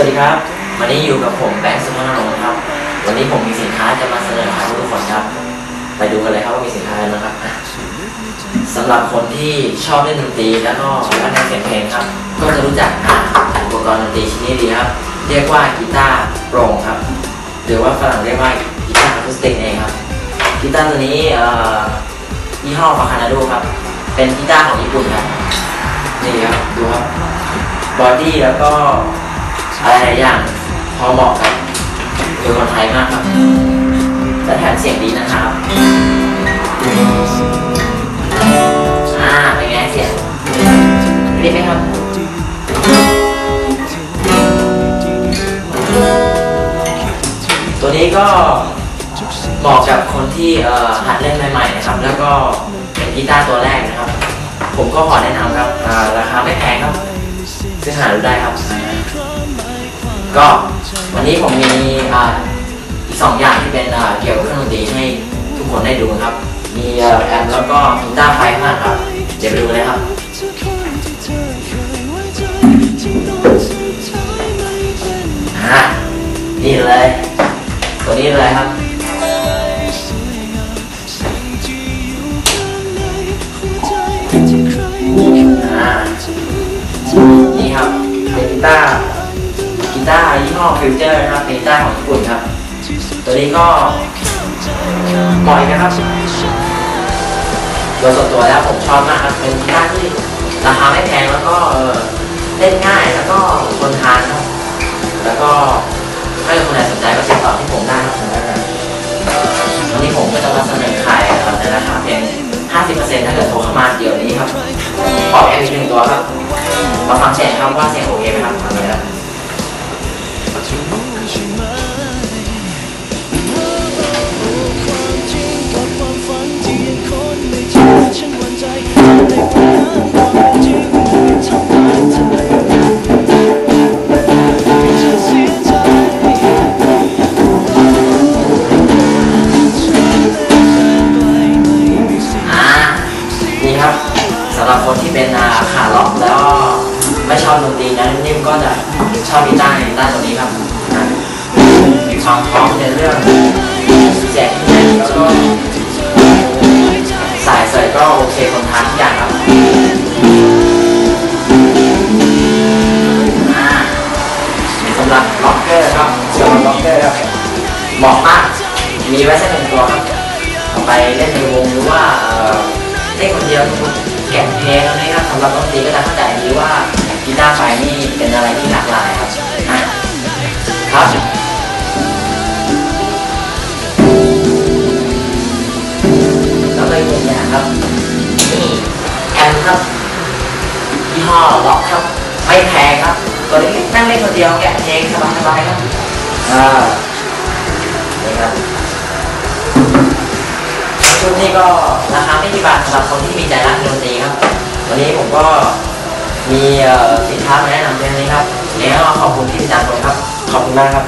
วัสดีครับ วันนี้อยู่กับผมแบงค์สุนทรนนท์ครับ วันนี้ผมมีสินค้าจะมาเสนอขายทุกคนครับ ไปดูกันเลยครับว่ามีสินค้าอะไรนะครับสำหรับคนที่ชอบเล่นดนตรีแล้วก็รักในเสียงเพลงครับ ก็จะรู้จักอะอุปกรณ์ดนตรีชิ้นนี้ดีครับ เรียกว่ากีตาร์โปร่งครับ หรือว่าฝรั่งเรียกว่ากีตาร์อะคูสติกเองครับ กีตาร์ตัวนี้ยี่ห้อฟาคานาโดครับ เป็นกีตาร์ของญี่ปุ่นครับ นี่ครับ ดูครับ บอดี้แล้วก็ อะไรหลายอย่างพอเหมาะกับคือคนไทยมากครับและแถมเสียงดีนะครับอ่าเป็นไงเสียงดีไหมครับตัวนี้ก็เหมาะกับคนที่หัดเล่นใหม่ๆนะครับ แล้วก็เป็นกีตาร์ตัวแรกนะครับ ผมก็ขอแนะนำครับราคาไม่แพงครับซึ่งหาดูได้ครับ ก็วันนี้ผมมีอีกสองอย่างที่เป็นเกี่ยวกับเครื่องดนตรีให้ทุกคนได้ดูครับ มีแอมแล้วก็กีตาร์ไฟข้างหลังครับ เดี๋ยวไปดูเลยครับนี่เลย ตัวนี้เลยครับนี่ครับเป็นกีตาร์กีตา ห้อฟิวเจอร์นะครับเป็นกีตาของญี่ปุ่นครับ ตัวนี้ก็ปล่อยนะครับโดยส่วนตัวแล้วผมชอบมากครับเป็นกีตาร์ที่ราคาไม่แพงแล้วก็เล่นง่ายแล้วก็คน ที่เป็นอ่าขาล็อกแล้วก็ไม่ชอบดนตรีนะนิ่มๆก็จะชอบกีตาร์ในกีตาร์ตัวนี้ครับอ่ามีความพร้อมในเรื่องแจกที่ไหนแล้วก็สายเสยก็โอเคคนทานทุกอย่างครับอ่าสำหรับล็อกเกอร์ครับสำหรับล็อกเกอร์ครับเหมาะมากมีไว้สักหนึ่งตัวครับเอาไปเล่นในวงหรือว่าเอ่อเล่นคนเดียว แกะเพลงอะไรครับสำหรับดนตรีก็จะเข้าใจดีว่ากีตาร์ไฟนี่เป็นอะไรที่หลากหลายครับอะครับแล้วก็อีกหนึ่งอย่างครับนี่แอมป์ครับยี่ห้อล็อกครับไม่แพงครับตัวนี้นั่งเล่นคนเดียวแกะเพลงสบายๆครับอ่านี่ครับ ชุดนี้ก็ราคาไม่กี่บาทสำหรับคนที่มีใจรักดนตรีครับ วันนี้ผมก็มีสินค้ามาแนะนำเพียงนี้ครับแล้วขอบคุณที่ติดตามชมครับ ขอบคุณมากครับ